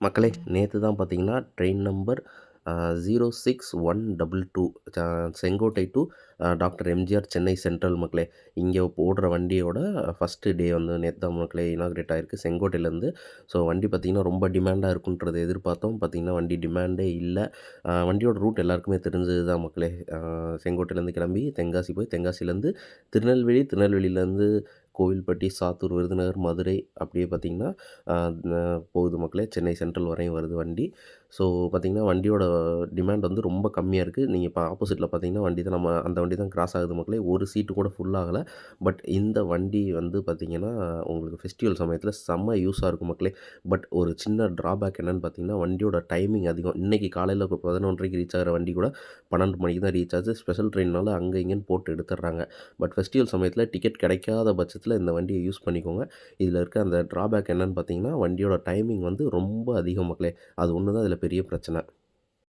மக்களே நேற்று தான் பார்த்தீங்கன்னா train number zero six one double two Sengottai to doctor MGR Chennai central மக்களே. இங்கே ஓடுற வண்டியோட ஃபஸ்ட்டு டே வந்து நேற்று தான் மக்களே இனாக்ரேட் ஆகிருக்கு செங்கோட்டையிலேருந்து ஸோ வண்டி பார்த்திங்கன்னா ரொம்ப டிமாண்டாக இருக்குன்றதை எதிர்பார்த்தோம். பார்த்திங்கன்னா வண்டி டிமாண்டே இல்லை. வண்டியோட ரூட் எல்லாருக்குமே தெரிஞ்சது தான் மக்களே. செங்கோட்டையிலேருந்து கிளம்பி தென்காசி போய் தென்காசிலேருந்து திருநெல்வேலி திருநெல்வேலியிலேருந்து கோவில்பட்டி சாத்தூர் விருதுநகர் மதுரை அப்படியே பார்த்திங்கன்னா போகுது மக்களே. சென்னை சென்ட்ரல் வரையும் வருது வண்டி. ஸோ பார்த்திங்கன்னா வண்டியோட டிமாண்ட் வந்து ரொம்ப கம்மியாக இருக்குது நீங்கள் இப்போ ஆப்போசிட்டில் பார்த்தீங்கன்னா வண்டி தான் நம்ம அந்த வண்டி தான் கிராஸ் ஆகுது மக்களே. ஒரு சீட்டு கூட ஃபுல் ஆகலை. பட் இந்த வண்டி வந்து பார்த்திங்கன்னா உங்களுக்கு ஃபெஸ்டிவல் சமயத்தில் செம்ம யூஸாக இருக்கும் மக்களே. பட் ஒரு சின்ன ட்ராபேக் என்னென்னு பார்த்தீங்கன்னா வண்டியோட டைமிங் அதிகம். இன்றைக்கி காலையில் இப்போ பதினொன்றரைக்கு ரீச் ஆகிற வண்டி கூட பன்னெண்டு மணிக்கு தான் ரீச் ஆச்சு ஸ்பெஷல் ட்ரெயினால் அங்கே இங்கேன்னு போட்டு எடுத்துடுறாங்க. பட் ஃபெஸ்டிவல் சமயத்தில் டிக்கெட் கிடைக்காத பட்சத்தில் இந்த வண்டியை யூஸ் பண்ணிக்கோங்க. இதில் இருக்க அந்த ட்ராபேக் என்னென்னு பார்த்தீங்கன்னா வண்டியோட டைமிங் வந்து ரொம்ப அதிகம் மக்களே. அது ஒன்று தான் இதில் பெரிய பிரச்சனை.